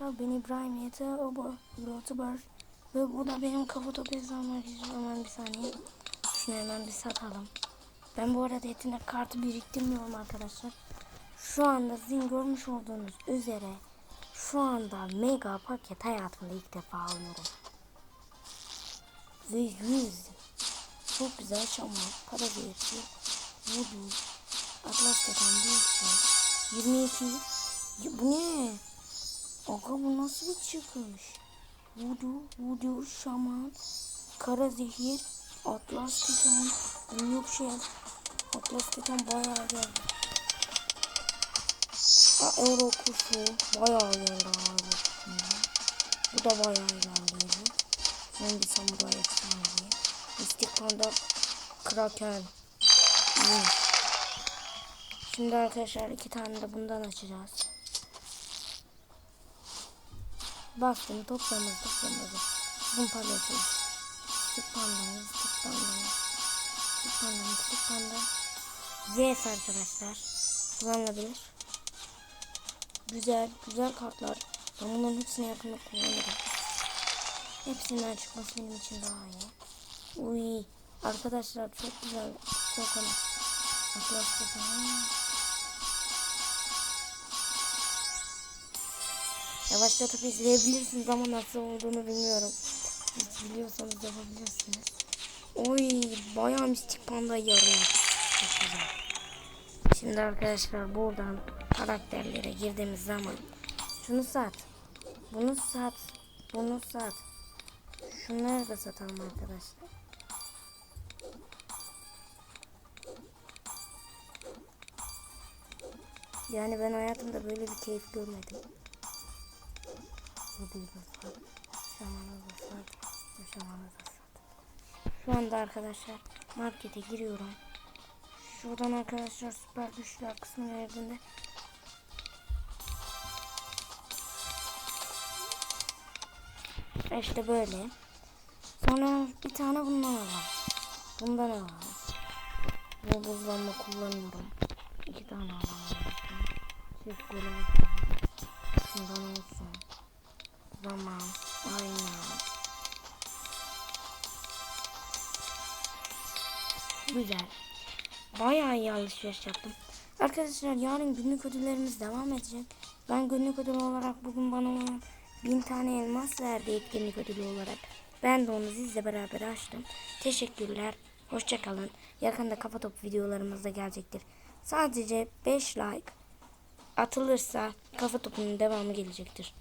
arkadaşlar. Ben İbrahim Yete Obo YouTuber ve bu da benim kafa topu hesabım hemen bir saniye. Şunu hemen bir satalım. Ben bu arada yetenek kartı biriktirmiyorum arkadaşlar. Şu anda sizin görmüş olduğunuz üzere şu anda mega paket hayatımda ilk defa alıyorum. Ve 100 çok güzel şamar para değerli voodoo atlas keten büyük şey. 22 Ya bu ne Aga bu nasıl bir çıkış? Voodoo, voodoo, şaman, kara zehir, atlas titan, büyük şey. Atlas titan bayağı geldi. Aa, euro kuşu bayağı geldi abi. Bu da bayağı geldi. Son bir samuray efsanevi. Mistik panda, kraken. Şimdi arkadaşlar iki tane de bundan açacağız. Bastım toplamız toplamız. Paleti. Stik pandamız, stik pandamız. Stik pandamız, stik panda. Yes arkadaşlar. Kullanılabilir. Güzel, güzel kartlar. Ben bunların hepsini yakında kullanırım. Hepsinden çıkması benim için daha iyi. Uy, arkadaşlar çok güzel. Çok önemli. Yavaşlatıp izleyebilirsiniz ama nasıl olduğunu bilmiyorum. Biliyorsanız yapabilirsiniz. Oy bayağı mistik panda yarıyor. Şimdi arkadaşlar buradan karakterlere girdiğimiz zaman şunu sat. Bunu sat. Bunu sat. Şunları da satalım arkadaşlar. Yani ben hayatımda böyle bir keyif görmedim. Şu anda arkadaşlar markete giriyorum. Şuradan arkadaşlar süper güçler kısmına geldiğinde İşte böyle. Sonra bir tane bundan alalım. Bundan alalım. Bu buzlanma kullanıyorum. İki tane alalım. Çift görev Şundan olsun. Zaman. Aynen. Güzel. Bayağı iyi alışveriş yaptım. Arkadaşlar yarın günlük ödüllerimiz devam edecek. Ben günlük ödül olarak bugün bana olan bin tane elmas verdi etkinlik ödülü olarak. Ben de onu sizle beraber açtım. Teşekkürler. Hoşçakalın. Yakında kafa top videolarımız da gelecektir. Sadece 5 like atılırsa kafa topunun devamı gelecektir.